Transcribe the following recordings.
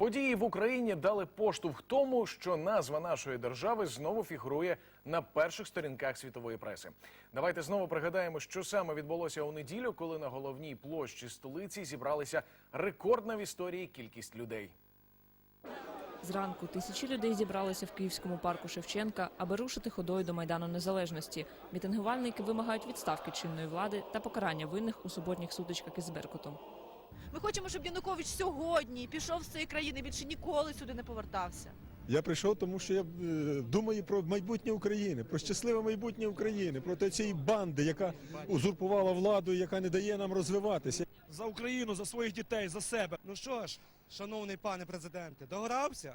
Події в Україні дали поштовх тому, що назва нашої держави знову фігурує на перших сторінках світової преси. Давайте знову пригадаємо, що саме відбулося у неділю, коли на головній площі столиці зібралися рекордна в історії кількість людей. Зранку тисячі людей зібралися в Київському парку Шевченка, аби рушити ходою до Майдану Незалежності. Мітингувальники вимагають відставки чинної влади та покарання винних у суботніх сутичках із Беркутом. Ми хочемо, щоб Янукович сьогодні пішов з цієї країни, більше ніколи сюди не повертався. Я прийшов, тому що я е, думаю про майбутнє України, про щасливе майбутнє України, проти цієї банди, яка узурпувала владу, яка не дає нам розвиватися. за Україну, за своїх дітей, за себе. Ну що ж, шановний пане президенте, догрався?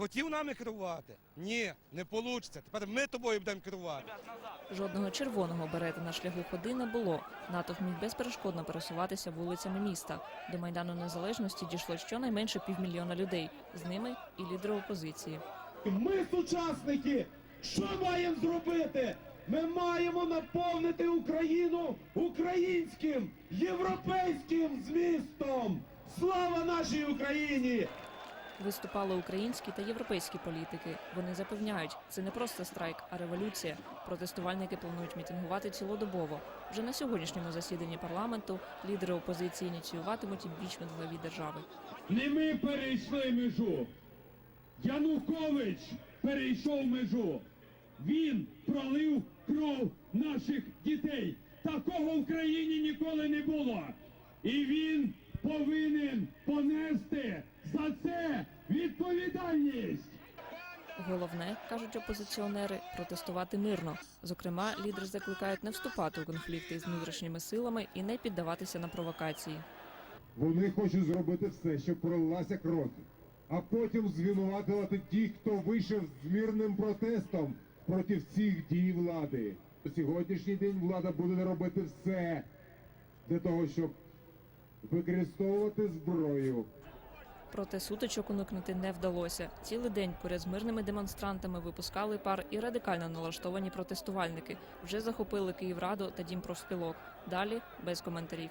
Хотів нами керувати? Ні, не вийде. Тепер ми тобою будемо керувати. Жодного червоного берета на шляху ходи не було. Натовп міг безперешкодно пересуватися вулицями міста. До Майдану Незалежності дійшло щонайменше півмільйона людей. З ними і лідери опозиції. Ми, сучасники, що маємо зробити? Ми маємо наповнити Україну українським європейським змістом. Слава нашій Україні! Виступали українські та європейські політики. Вони запевняють, це не просто страйк, а революція. Протестувальники планують мітингувати цілодобово. Вже на сьогоднішньому засіданні парламенту лідери опозиції ініціюватимуть імпічмент главі держави. Не ми перейшли межу. Янукович перейшов межу. Він пролив кров наших дітей. Такого в країні ніколи не було. І він повинен понести за це відповідальність. Головне, кажуть опозиціонери, протестувати мирно. Зокрема, лідери закликають не вступати у конфлікти з внутрішніми силами і не піддаватися на провокації. Вони хочуть зробити все, щоб пролилася кров, а потім звинуватувати тих, хто вийшов з мирним протестом проти всіх дій влади. Сьогоднішній день влада буде робити все для того, щоб використовувати зброю. Проте сутичок уникнути не вдалося. Цілий день поряд з мирними демонстрантами випускали пар і радикально налаштовані протестувальники. Вже захопили Київраду та дім профспілок. Далі без коментарів.